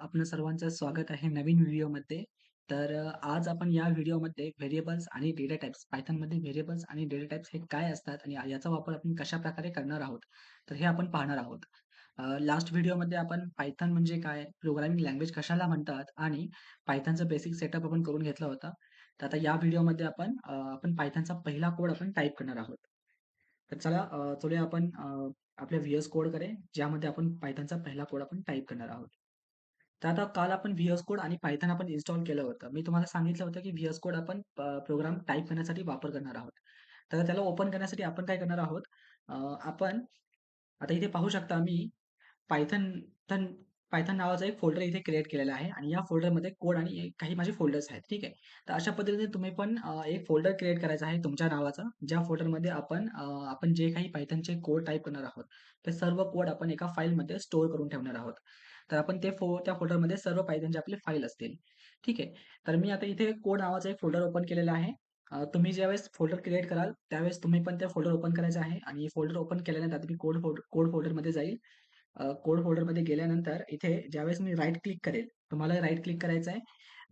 आपलं सर्वांचं स्वागत आहे नवीन व्हिडिओमध्ये. तर आज आपण या व्हिडिओमध्ये व्हेरिएबल्स आणि डेटा टाइप्स पायथॉनमध्ये व्हेरिएबल्स आणि डेटा टाइप्स हे काय असतात आणि याचा वापर आपण कशा प्रकारे करणार आहोत, तर हे आपण पाहणार आहोत. लास्ट व्हिडिओमध्ये आपण पायथन म्हणजे काय, प्रोग्रामिंग लँग्वेज कशाला म्हणतात आणि पायथनचं बेसिक सेटअप आपण करून घेतला होता. तर आता या व्हिडिओमध्ये आपण आपण पायथनचा पहिला कोड आपण टाइप करणार आहोत. तर चला थोडे आपण आपल्या व्हीएस कोड करे ज्यामध्ये आपण पायथनचा पहिला कोड आपण टाईप करणार आहोत. तर आता काल आपण व्हीएस कोड आणि पायथन आपण इन्स्टॉल केलं होतं. मी तुम्हाला सांगितलं होतं, की व्हीएस कोड आपण प्रोग्राम टाइप करण्यासाठी वापर करणार आहोत. तर त्याला ओपन करण्यासाठी आपण काय करणार आहोत, आपण आता इथे पाहू शकता मी पायथन थन पायथन नावाचा एक फोल्डर इथे क्रिएट केलेला आहे आणि या फोल्डरमध्ये कोड आणि काही माझे फोल्डर्स आहेत. ठीक आहे. तर अशा पद्धतीने तुम्ही पण एक फोल्डर क्रिएट करायचा आहे तुमच्या नावाचा, ज्या फोल्डरमध्ये आपण आपण जे काही पायथनचे कोड टाइप करणार आहोत, ते सर्व कोड आपण एका फाईलमध्ये स्टोअर करून ठेवणार आहोत. तर आपण ते फो त्या फोल्डरमध्ये सर्व पायथनचे आपले फाईल असतील. ठीक आहे. तर मी आता इथे कोड नावाचा एक फोल्डर ओपन केलेला आहे. तुम्ही ज्यावेळेस फोल्डर क्रिएट कराल, त्यावेळेस तुम्ही पण ते फोल्डर ओपन करायचं आहे आणि फोल्डर ओपन केल्यानंतर आता मी कोड फोल्डर कोड फोल्डरमध्ये जाईल. कोड फोल्डरमध्ये गेल्यानंतर इथे ज्यावेळेस मी राईट क्लिक करेल, तुम्हाला राईट क्लिक करायचं आहे.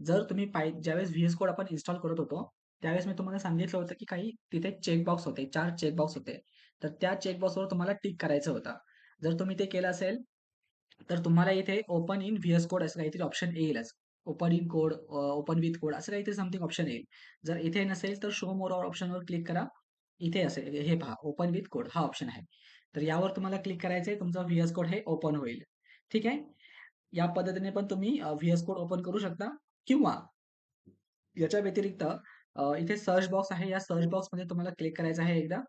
जर तुम्ही पाय ज्यावेळेस व्ही-एस कोड आपण इन्स्टॉल करत होतो, त्यावेळेस मी तुम्हाला सांगितलं होतं, की काही तिथे चेकबॉक्स होते, चार चेकबॉक्स होते. तर त्या चेकबॉक्सवर तुम्हाला टिक करायचं होतं. जर तुम्ही ते केलं असेल, तर तुम्हाला इथे ओपन इन व्हीएस कोड असं काहीतरी ऑप्शन येईलच. Open in code, open with code असं काहीतरी समथिंग ऑप्शन येईल. जर इथे नसेल, तर शो मोर ऑप्शनवर क्लिक करा. इथे असेल, हे पहा ओपन विथ कोड हा ऑप्शन आहे. तर यावर तुम्हाला क्लिक करायचं आहे. तुमचा व्हीएस कोड हे ओपन होईल. ठीक आहे. या पद्धतीने पण तुम्ही व्हीएस कोड ओपन करू शकता किंवा याच्या व्यतिरिक्त इथे सर्च बॉक्स आहे. या सर्च बॉक्समध्ये तुम्हाला क्लिक करायचं आहे एकदा.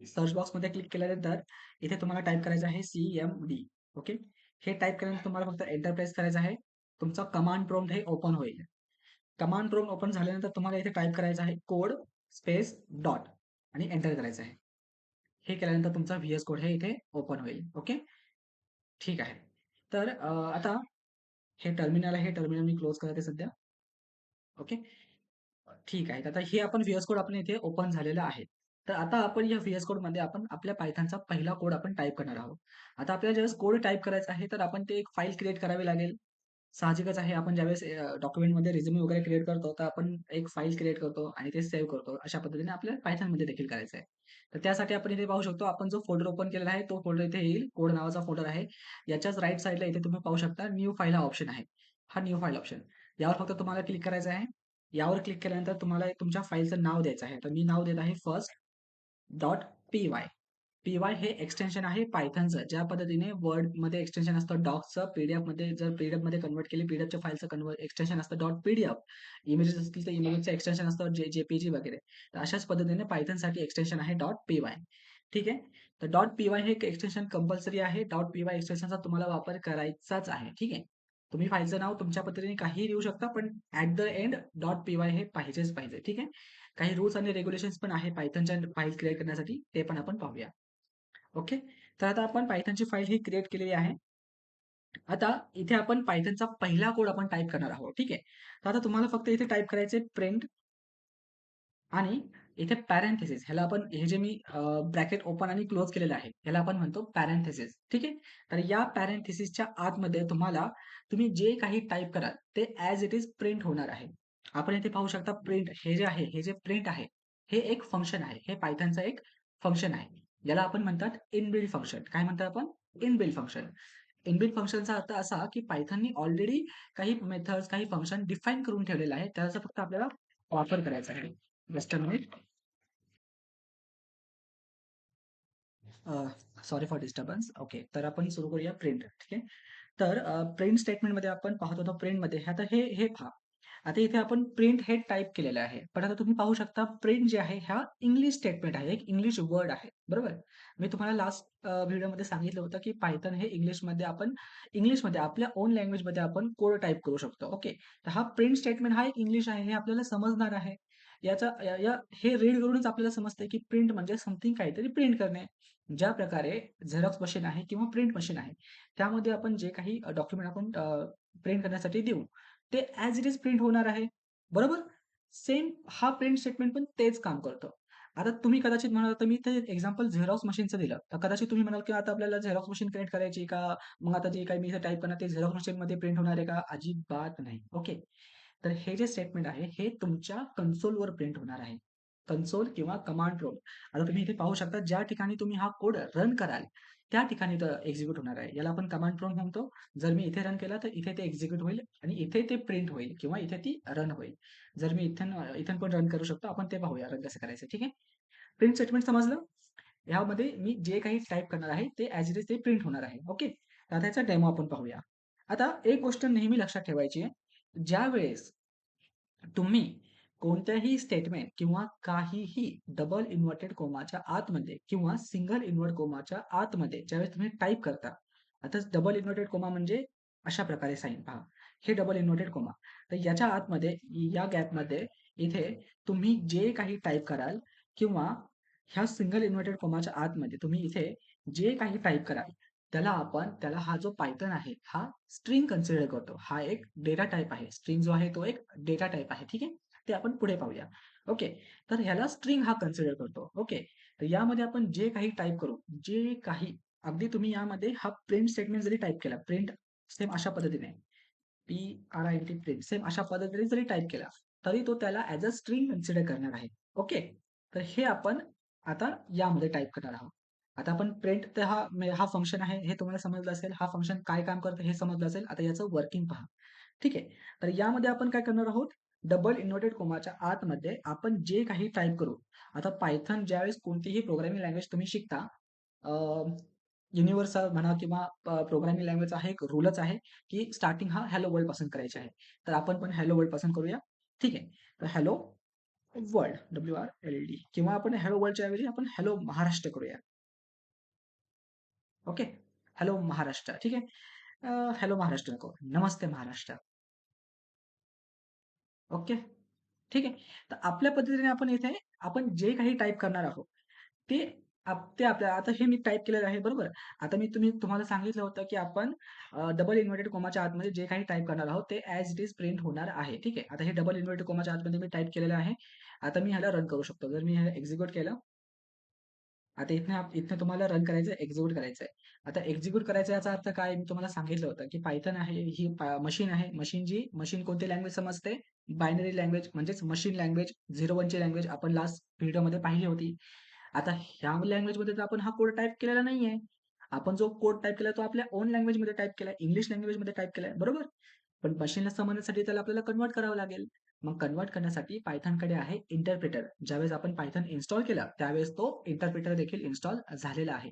सर्च बॉक्समध्ये क्लिक केल्यानंतर इथे तुम्हाला टाईप करायचं आहे सीएमडी ओके. हे टाइप केल्यानंतर तुम्हाला फक्त एंटर प्रेस करायचं आहे. तुमचा कमांड प्रॉम्प्ट हे ओपन होईल. कमांड प्रॉम्प्ट ओपन झाल्यानंतर तुम्हाला इथे टाईप करायचं आहे कोड स्पेस डॉट आणि एंटर करायचं आहे. हे केल्यानंतर तुमचा व्ही-एस कोड हे इथे ओपन होईल. ओके. ठीक आहे. तर आता हे टर्मिनल आहे. हे टर्मिनल मी क्लोज करते सध्या. ओके. ठीक आहे. तर आता हे आपण व्हीएस कोड आपण इथे ओपन झालेलं आहे. तर आता आपण या व्हीएस कोडमध्ये आपण आपल्या पायथनचा पहिला कोड आपण टाइप करणार आहोत. आता आपल्याला ज्यावेळेस कोड टाइप करायचा आहे, तर आपण ते एक फाईल क्रिएट करावी लागेल. साहजिकच आहे. आपण ज्यावेळेस डॉक्युमेंटमध्ये रिझ्यूमे वगैरे क्रिएट करतो, तर आपण एक फाईल क्रिएट करतो आणि ते सेव्ह करतो. अशा पद्धतीने आपल्याला पायथनमध्ये देखील करायचं आहे. तर त्यासाठी आपण इथे पाहू शकतो, आपण जो फोल्डर ओपन केलेला आहे, तो फोल्डर इथे येईल. कोड नावाचा फोल्डर आहे. याच्याच राईट साईडला इथे तुम्ही पाहू शकता न्यू फाईल हा ऑप्शन आहे. हा न्यू फाईल ऑप्शन. यावर फक्त तुम्हाला क्लिक करायचं आहे. यावर क्लिक केल्यानंतर तुम्हाला तुमच्या फाईलचं नाव द्यायचं आहे. तर मी नाव देत आहे first dot P Y. P Y हे एक्सटेन्शन आहे पायथनचं ज्या पद्धतीने वर्डमध्ये एक्सटेन्शन असतं डॉक्सचं, पीडीएफमध्ये जर पीडीएफमध्ये कन्वर्ट कन्व्हर्ट केली, पीडीएफच्या फाईलचं कन्वर्ट एक्सटेन्शन असतं डॉट पीडीएफ इमेजेस असतील तर इमेजेसचं एक्सटेन्शन असतं जे जे-पी-जी वगैरे. तर अशाच पद्धतीने पायथनसाठी एक्सटेन्शन आहे डॉट पी-वाय. ठीक आहे. तर डॉट पी-वाय हे एक्सटेन्शन कंपल्सरी आहे. डॉट पी-वाय एक्सटेन्शनचा तुम्हाला वापर करायचाच आहे. ठीक आहे. तुम्ही फाईलचं नाव तुमच्या पद्धतीने काहीही लिहू शकता, पण at the end dot P Y हे पाहिजेच पाहिजे. ठीक आहे. काही रूल्स आणि रेग्युलेशन्स पण आहे पायथनच्या फाईल क्रिएट करण्यासाठी, ते पण आपण पाहूया. ओके. तर आता आपण पायथनची फाईल ही क्रिएट केलेली आहे. आता इथे आपण पायथनचा पहिला कोड आपण टाईप करणार आहोत. ठीक आहे. तर आता तुम्हाला फक्त इथे टाईप करायचे प्रिंट आणि इथे पॅरेंथेसिस ह्याला आपण हे जे मी ब्रॅकेट ओपन आणि क्लोज केलेलं आहे, ह्याला आपण म्हणतो पॅरेंथेसिस. ठीक आहे. तर या पॅरेंथेसिसच्या आतमध्ये तुम्हाला तुम्ही जे काही टाईप कराल, ते ॲज इट इज प्रिंट होणार आहे. आपण इथे पाहू शकता प्रिंट हे जे आहे, हे जे प्रिंट आहे, हे एक फंक्शन आहे. हे पायथनचं एक फंक्शन आहे. याला आपण म्हणतात इनबिल्ड फंक्शन. काय म्हणतो आपण? Inbuilt function. इनबिल्ड फंक्शनचा अर्थ असा, की पायथननी ऑलरेडी काही मेथड्स, काही फंक्शन डिफाईन करून ठेवलेलं आहे. त्याचा फक्त आपल्याला वापर करायचा आहे. Just a minute. Sorry for disturbance. Okay. तर आपण सुरू करूया प्रिंट. ठीक आहे. तर प्रिंट स्टेटमेंटमध्ये आपण पाहत होतो प्रिंटमध्ये आता हे हे पहा. आता इथे आपण प्रिंट हे टाइप केलेलं आहे. पण आता तुम्ही पाहू शकता प्रिंट जे आहे हा इंग्लिश स्टेटमेंट आहे. एक इंग्लिश वर्ड आहे. बरोबर? मी तुम्हाला लास्ट व्हिडिओमध्ये सांगितलं होतं, की पायथन हे इंग्लिशमध्ये आपण इंग्लिशमध्ये आपल्या ओन लँग्वेजमध्ये आपण कोड टाइप करू शकतो. ओके. तर हा प्रिंट स्टेटमेंट हा एक इंग्लिश आहे. हे आपल्याला समजणार आहे. याचा या या हे रीड करूनच आपल्याला समजतंय, की प्रिंट म्हणजे समथिंग काहीतरी प्रिंट करणे. ज्या प्रकारे झेरॉक्स मशीन आहे किंवा प्रिंट मशीन आहे. त्यामध्ये आपण जे काही डॉक्युमेंट आपण प्रिंट करण्यासाठी देऊ, ते ॲज इट इज प्रिंट होणार आहे. बरोबर? सेम हा प्रिंट स्टेटमेंट पण तेच काम करतं. आता तुम्ही कदाचित म्हणाल तर मी ते एक्झाम्पल झेरॉक्स मशीनचं दिलं. तर कदाचित तुम्ही म्हणाल, की आता आपल्याला झेरॉक्स मशीन कनेक्ट करायची का? मग आता जे काही मी इथे करणार ते झेरॉक्स मशीनमध्ये प्रिंट होणार आहे का? अजिबात नाही. ओके. तर हे जे स्टेटमेंट आहे हे तुमच्या कन्सोलवर प्रिंट होणार आहे. कन्सोल किंवा कमांड रोल आता तुम्ही इथे पाहू शकता ज्या ठिकाणी तुम्ही हा कोड रन कराल, त्या ठिकाणी एक्झिक्युट एक्झिक्यूट होणार आहे. याला आपण कमांड प्रॉम्प्ट म्हणतो. जर मी इथे रन केला तर इथे ते एक्झिक्यूट होईल आणि इथे ते प्रिंट होईल किंवा इथे ती रन होईल. जर मी इथून इथून पण रन करू शकतो. आपण ते पाहूया रन कसं करायचं. ठीक आहे. प्रिंट स्टेटमेंट समजलं? यामध्ये मी जे काही टाइप करणार आहे ते ॲज इट इज ते प्रिंट होणार आहे. ओके. आता याचा डेमो आपण पाहूया. आता एक गोष्ट नेहमी लक्षात ठेवायची आहे. ज्यावेळेस तुम्ही कोणत्याही स्टेटमेंट किंवा काहीही डबल इन्व्हर्टेड कोमाच्या आतमध्ये किंवा सिंगल इन्व्हर्ट कोमाच्या आतमध्ये ज्यावेळेस तुम्ही टाइप करता. आता डबल इन्व्हर्टेड कोमा म्हणजे अशा प्रकारे साईन पहा. हे डबल इन्व्हर्टेड कोमा. तर याच्या आतमध्ये या गॅपमध्ये इथे तुम्ही जे काही टाईप कराल किंवा ह्या सिंगल इन्व्हर्टेड कोमाच्या आतमध्ये तुम्ही इथे जे काही टाईप कराल, त्याला आपण त्याला हा जो पायथन आहे, हा स्ट्रिंग कन्सिडर करतो. हा एक डेटा टाईप आहे. स्ट्रिंग जो आहे तो एक डेटा टाइप आहे. ठीक आहे. ते आपण पुढे पाहूया. ओके. तर ह्याला स्ट्रिंग हा कन्सिडर करतो. ओके. तर यामध्ये आपण जे काही टाईप करू, जे काही अगदी तुम्ही यामध्ये हा प्रिंट स्टेटमेंट जरी टाईप केला, प्रिंट सेम अशा पद्धतीने P R I T print same अशा पद्धतीने जरी टाईप केला, तरी तो त्याला ऍज अ स्ट्रिंग कन्सिडर करणार आहे. ओके. तर हे आपण आता यामध्ये टाइप करणार आहोत. आता आपण प्रिंट तर हा हा फंक्शन आहे हे तुम्हाला समजलं असेल. हा फंक्शन काय काम करतं हे समजलं असेल. आता याचं वर्किंग पहा. ठीक आहे. तर यामध्ये आपण काय करणार आहोत, डबल इन्व्हर्टेड कोमाच्या आतमध्ये आपण जे काही टाईप करू. आता पायथन ज्यावेळेस कोणतीही प्रोग्रामिंग लँग्वेज तुम्ही शिकता युनिव्हर्सल म्हणा किंवा प्रोग्रामिंग लँग्वेजचा हा एक रूलच आहे, की स्टार्टिंग हा हॅलो वर्ल्डपासून करायची आहे. तर आपण पण हॅलो वर्ल्डपासून करूया. ठीक आहे. तर हॅलो वर्ल्ड डब्ल्यू-आर-एल-डी किंवा आपण हॅलो वर्ल्डच्या ऐवजी आपण हॅलो महाराष्ट्र करूया. ओके. हॅलो महाराष्ट्र. ठीक आहे. हॅलो महाराष्ट्र नको. नमस्ते महाराष्ट्र. ओके. ठीक आहे. तर आपल्या पद्धतीने आपण इथे आपण जे काही टाईप करणार आहोत, ते आप ते आपल्या आता हे मी टाईप केलेलं आहे बरोबर. आता मी तुम्ही तुम्हाला सांगितलं होतं, की आपण डबल इन्व्हर्टेड कोमाच्या आतमध्ये जे काही टाईप करणार आहोत, ते ॲज इट इज प्रिंट होणार आहे. ठीक आहे. आता हे डबल इन्व्हर्टेड कोमाच्या आतमध्ये मी टाईप केलेलं आहे. आता मी ह्याला रन करू शकतो. जर मी हे एक्झिक्यूट केलं आता इथनं आप इथनं तुम्हाला रन करायचं एक्झिक्यूट करायचंय. आता एक्झिक्यूट करायचं याचा अर्थ काय? मी तुम्हाला सांगितलं होतं, की पायथन आहे ही मशीन आहे. मशीन जी मशीन कोणती लँग्वेज समजते? बायनरी लँग्वेज म्हणजेच मशीन लँग्वेज 01 ची लँग्वेज आपण लास्ट व्हिडिओमध्ये पाहिली होती. आता ह्या लँग्वेजमध्ये तर आपण हा कोड टाइप केलेला नाहीये. आपण जो कोड टाइप केला तो आपल्या ओन लँग्वेजमध्ये टाईप केलाय. इंग्लिश लँग्वेजमध्ये टाईप केलाय. बरोबर? पण मशीनला समजण्यासाठी त्याला आपल्याला कन्व्हर्ट करावं लागेल. मग कन्व्हर्ट करण्यासाठी पायथनकडे आहे इंटरप्रिटर. ज्यावेळेस आपण पायथन इन्स्टॉल केला, त्यावेळेस तो इंटरप्रिटर देखील इन्स्टॉल झालेला आहे.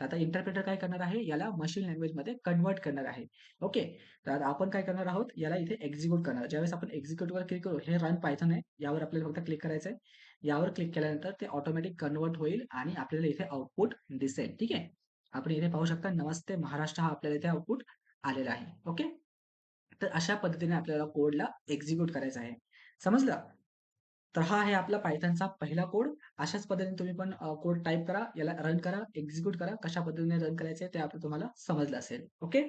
तर आता इंटरप्रिटर काय करणार आहे? याला मशीन लँग्वेजमध्ये कन्व्हर्ट करणार आहे. ओके. तर आपण काय करणार आहोत? याला इथे एक्झिक्यूट करणार. ज्यावेळेस आपण एक्झिक्यूटवर क्लिक करू, हे रन पायथन आहे. यावर आपल्याला फक्त क्लिक करायचं आहे. यावर क्लिक केल्यानंतर ते ऑटोमॅटिक कन्व्हर्ट होईल आणि आपल्याला इथे आउटपुट दिसेल. ठीक आहे. आपण इथे पाहू शकता नमस्ते महाराष्ट्र हा आपल्याला इथे आउटपुट आलेला आहे. ओके. तर अशा पद्धतीने आपल्याला कोडला एक्झिक्यूट करायचं आहे. समजलं? तर हा आहे आपला पायथनचा पहिला कोड. अशाच पद्धतीने तुम्ही पण कोड टाइप करा, याला रन करा, एक्झिक्यूट करा. कशा पद्धतीने रन करायचं ते आपलं तुम्हाला समजलं असेल. ओके.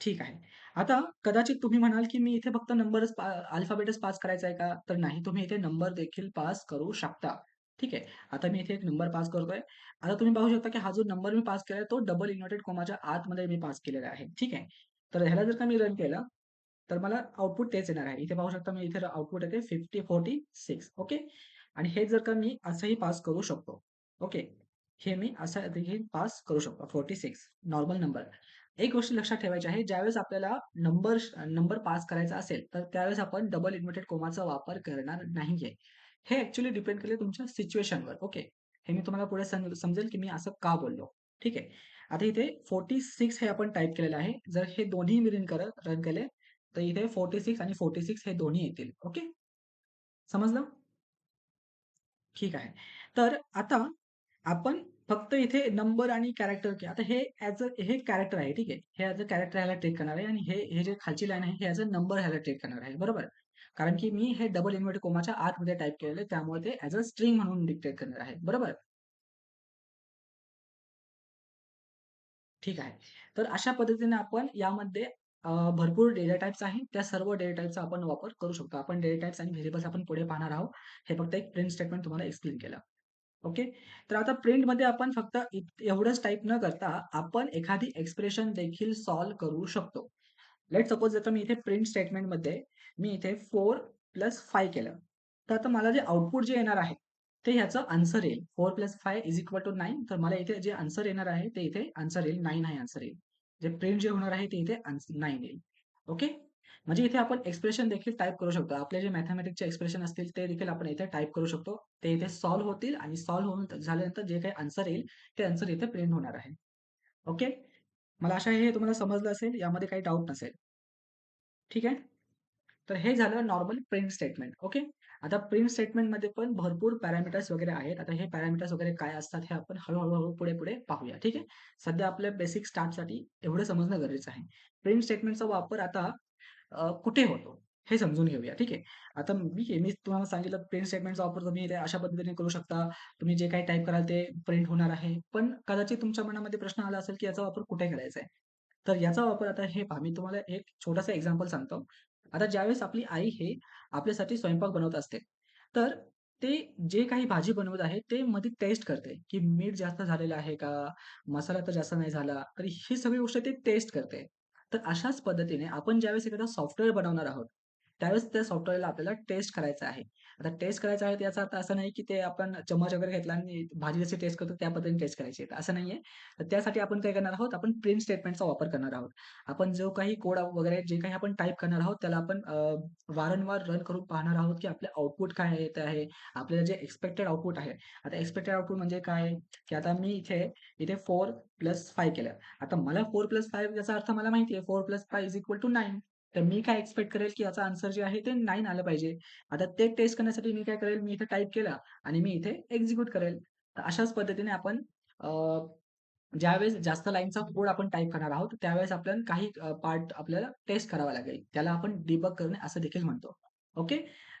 ठीक आहे. आता कदाचित तुम्ही म्हणाल, की मी इथे फक्त नंबरच अल्फाबेटच पास करायचा आहे का? तर नाही, तुम्ही इथे नंबर देखील पास करू शकता. ठीक आहे. आता मी इथे एक नंबर पास करतोय. आता तुम्ही पाहू शकता, की हा जो नंबर मी पास केलाय तो डबल इन्व्हर्टेड कोमाच्या आतमध्ये मी पास केलेला आहे. ठीक आहे. तर ह्याला जर का मी रन केलं, तर मला आउटपुट तेच येणार आहे. इथे पाहू शकता मी इथे आउटपुट येते 50, 46 ओके. आणि हे जर का मी असंही पास करू शकतो. ओके. हे मी असं देखील पास करू शकतो 46 नॉर्मल नंबर. एक गोष्ट लक्षात ठेवायची आहे, ज्यावेळेस आपल्याला नंबर नंबर पास करायचा असेल, तर त्यावेळेस आपण डबल इन्व्हर्टेड कोमाचा वापर करणार नाहीये. हे ऍक्च्युली डिपेंड करेल तुमच्या सिच्युएशनवर. ओके. हे मी तुम्हाला पुढे समजेल, की मी असं का बोललो. ठीक आहे. आता इथे 46 हे आपण टाईप केलेलं आहे. जर हे दोन्ही मी रन करत रन केले, तर इथे 46 आणि 46 हे दोन्ही येतील. ओके. समजलं? ठीक आहे. तर आता आपण फक्त इथे नंबर आणि कॅरेक्टर आता हे ऍज अ हे कॅरेक्टर आहे. ठीक आहे. हे ऍज अ कॅरेक्टर ह्याला ट्रेक करणार आहे आणि हे हे जे खालची लाईन आहे, हे ऍज अ नंबर ह्याला ट्रेक करणार आहे. बरोबर? कारण की मी हे डबल इन्व्हर्ट कोमाच्या आतमध्ये मध्ये केलेलं आहे. त्यामुळे ते ॲज अ स्ट्रिंग म्हणून डिक्टेट करणार आहे. बरोबर? ठीक आहे. तर अशा पद्धतीने आपण यामध्ये भरपूर डेटा टाइप्स आहेत. त्या सर्व डेटा टाइप्सचा आपण वापर करू शकतो. आपण डेटा टाइप्स आणि व्हेरिएबल्स आपण पुढे पाहणार आहोत. हे फक्त एक प्रिंट स्टेटमेंट तुम्हाला एक्सप्लेन केलं. ओके. तर आता प्रिंटमध्ये आपण फक्त एवढंच टाइप न करता आपण एखादी एक्सप्रेशन देखील सॉल्व्ह करू शकतो. लेट सपोज जर मी इथे प्रिंट स्टेटमेंटमध्ये मी इथे फोर प्लस फाय केलं. तर आता मला जे आउटपुट जे येणार आहे, ते ह्याचं आन्सर येईल. Four plus five is equal to nine तर मला इथे जे आन्सर येणार आहे, ते इथे आन्सर येईल. नाईन आहे आन्सर येईल. जे प्रिंट जे होणार आहे, ते इथे नाईन येईल. ओके. म्हणजे इथे आपण एक्सप्रेशन देखील टाइप करू शकतो. आपले जे मॅथेमॅटिक्सचे एक्सप्रेशन असतील, ते देखील आपण इथे टाईप करू शकतो. ते इथे सॉल्व्ह होतील आणि सॉल्व्ह होऊन झाल्यानंतर जे काही आन्सर येईल, ते आन्सर इथे प्रिंट होणार आहे. ओके. मला आशा आहे हे तुम्हाला समजलं असेल. यामध्ये काही डाउट नसेल. ठीक आहे. तर हे झालं नॉर्मल प्रिंट स्टेटमेंट. ओके. आता प्रिंट स्टेटमेंटमध्ये पण भरपूर पॅरामीटर्स वगैरे आहेत. आता हे पॅरामीटर्स वगैरे काय असतात, हे आपण हळूहळू हळू पुढे-पुढे पाहूया. ठीक आहे. सध्या आपल्या बेसिक स्टार्टसाठी एवढं समजणं गरजेचं आहे. प्रिंट स्टेटमेंटचा वापर आता कुठे होतो, हे समजून घेऊया. ठीक आहे. आता मी मी तुम्हाला सांगितलं प्रिंट स्टेटमेंटचा वापर तुम्ही अशा पद्धतीने करू शकता. तुम्ही जे काही टाईप कराल ते प्रिंट होणार आहे. पण कदाचित तुमच्या मनामध्ये प्रश्न आला असेल, की याचा वापर कुठे करायचा आहे? तर याचा वापर आता हे पहा, मी तुम्हाला एक छोटासा एक्झाम्पल सांगतो. आता ज्यावेळेस आपली आई हे आपल्यासाठी स्वयंपाक बनवत असते, तर ते जे काही भाजी बनवत आहे, ते मध्ये टेस्ट करते, की मीठ जास्त झालेलं आहे का? मसाला तर जास्त नाही झाला. तर ही सगळी गोष्ट ते टेस्ट करते. तर अशाच पद्धतीने आपण ज्यावेळेस एखादा सॉफ्टवेअर बनवणार आहोत, त्यावेळेस त्या सॉफ्टवेअरला आपल्याला टेस्ट करायचं आहे. आता टेस्ट करायचं आहे याचा अर्थ असा नाही, की ते आपण चम्मच वगैरे घेतला आणि भाजी जशी टेस्ट करतो त्या पद्धतीने टेस्ट करायची आहे. असं नाहीये. तर त्यासाठी आपण काय करणार आहोत, आपण प्रिंट स्टेटमेंटचा वापर करणार आहोत. आपण जो काही कोड वगैरे जे काही आपण टाईप करणार आहोत, त्याला आपण वारंवार रन करून पाहणार आहोत, की आपले आउटपुट काय येत आहे. आपल्याला जे एक्सपेक्टेड आउटपुट आहे. आता एक्सपेक्टेड आउटपुट म्हणजे काय, की आता मी इथे इथे फोर प्लस फाय केलं. आता मला फोर प्लस 5 याचा अर्थ मला माहिती आहे four plus 5 is equal to nine तर मी काय एक्स्पेक्ट करेल, की याचा आन्सर जे आहे ते नाईन आलं पाहिजे. आता ते टेस्ट करण्यासाठी मी काय करेल, मी इथे टाईप केला आणि मी इथे एक्झिक्यूट करेल. तर अशाच पद्धतीने आपण ज्यावेळेस जास्त लाईनचा कोड आपण टाइप करणार आहोत, त्यावेळेस आपल्याला काही पार्ट आपल्याला टेस्ट करावा लागेल. त्याला आपण डिबक करणे असं देखील म्हणतो. ओके.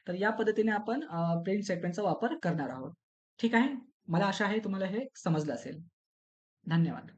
तर या पद्धतीने आपण प्रिंट स्टेटमेंटचा वापर करणार आहोत. ठीक आहे. मला आशा आहे तुम्हाला हे समजलं असेल. धन्यवाद.